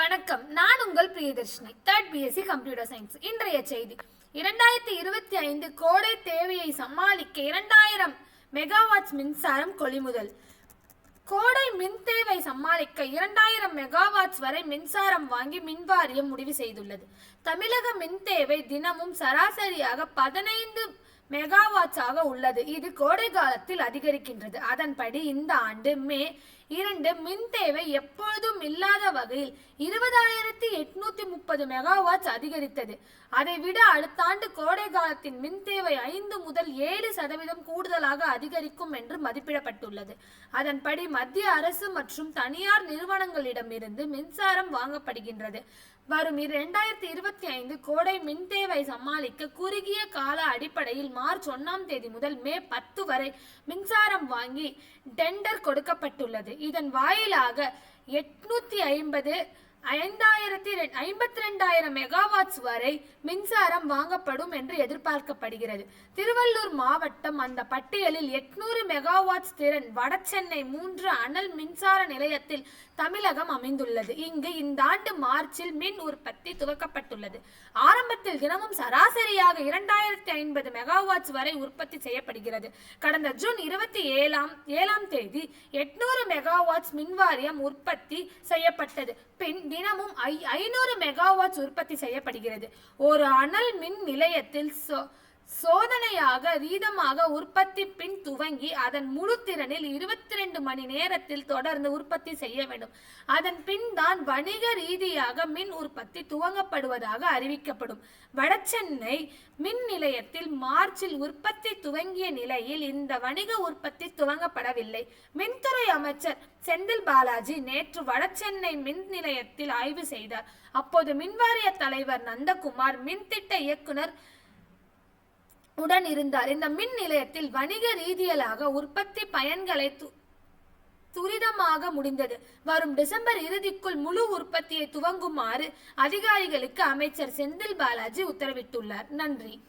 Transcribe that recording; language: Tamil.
வணக்கம். நான் உங்கள் Priyadharshini third BSc computer science இன்றைய செய்தி. இரண்டாயிரத்தி இருபத்தி ஐந்து கோடை தேவையை சமாளிக்க இரண்டாயிரம் மெகாவாட்ஸ் மின்சாரம் கொள்முதல். கோடை மின் தேவை சமாளிக்க இரண்டாயிரம் மெகாவாட்ஸ் வரை மின்சாரம் வாங்கி மின்வாரியம் முடிவு செய்துள்ளது. தமிழக மின் தேவை தினமும் சராசரியாக பதினைந்து மெகாவாட்ஸாக உள்ளது. இது கோடை காலத்தில் அதிகரிக்கின்றது. அதன்படி இந்த ஆண்டு மே இரண்டு மின் தேவை எப்பொழுதும் இல்லாத வகையில் இருபதாயிரத்தி எட்நூத்தி முப்பது மெகாவாட்ஸ் அதிகரித்தது. அதை விட அடுத்த ஆண்டு கோடை காலத்தின் மின் தேவை ஐந்து முதல் ஏழு சதவீதம் கூடுதலாக அதிகரிக்கும் என்று மதிப்பிடப்பட்டுள்ளது. அதன்படி மத்திய அரசு மற்றும் தனியார் நிறுவனங்களிடமிருந்து மின்சாரம் வாங்கப்படுகின்றது. வரும் இரண்டாயிரத்தி இருபத்தி ஐந்து கோடை மின் தேவை சமாளிக்க குறுகிய கால அடிப்படையில் மார்ச் ஒன்னாம் தேதி முதல் மே பத்து வரை மின்சாரம் வாங்கி டெண்டர் கொடுக்கப்பட்டுள்ளது. இதன் வாயிலாக எட்நூத்தி ஐம்பது ஐந்தாயிரத்தி ஐம்பத்தி ரெண்டாயிரம் மெகாவாட்ஸ் வரை மின்சாரம் வாங்கப்படும் என்று எதிர்பார்க்கப்படுகிறது. திருவள்ளூர் மாவட்டம் அந்த பட்டியலில் எட்நூறு மெகாவாட்ஸ் திறன் வடசென்னை மூன்று அனல் மின்சார நிலையத்தில் தமிழகம் அமைந்துள்ளது. இங்கு இந்த ஆண்டு மார்ச்சில் மின் உற்பத்தி துவக்கப்பட்டுள்ளது. ஆரம்பத்தில் தினமும் சராசரியாக இரண்டாயிரத்தி ஐம்பது மெகாவாட்ஸ் வரை உற்பத்தி செய்யப்படுகிறது. கடந்த ஜூன் இருபத்தி ஏழாம் ஏழாம் தேதி எட்நூறு மெகாவாட்ஸ் மின்வாரியம் உற்பத்தி செய்யப்பட்டது. பின் தினமும் ஐ ஐநூறு மெகாவாட்ஸ் உற்பத்தி செய்யப்படுகிறது. ஒரு அனல் மின் நிலையத்தில் சோ- சோதனையாக ரீதமாக உற்பத்தி பின் துவங்கி அதன் முழு திறனில் இருபத்தி ரெண்டு மணி நேரத்தில் தொடர்ந்து உற்பத்தி செய்ய வேண்டும். அதன் பின் தான் வணிக ரீதியாக மின் உற்பத்தி துவங்கப்படுவதாக அறிவிக்கப்படும். வடசென்னை மின் நிலையத்தில் மார்ச்சில் உற்பத்தி துவங்கிய நிலையில் இந்த வணிக உற்பத்தி துவங்கப்படவில்லை. மின்துறை அமைச்சர் செந்தில் பாலாஜி நேற்று வடசென்னை மின் நிலையத்தில் ஆய்வு செய்தார். அப்போது மின்வாரிய தலைவர் நந்தகுமார் மின்திட்ட இயக்குனர் உடன் இருந்தார். இந்த மின் நிலையத்தில் வணிக ரீதியிலாக உற்பத்தி பயன்களை து- துரிதமாக முடிந்தது. வரும் டிசம்பர் இறுதிக்குள் முழு உற்பத்தியை துவங்குமாறு அதிகாரிகளுக்கு அமைச்சர் செந்தில் பாலாஜி உத்தரவிட்டுள்ளார். நன்றி.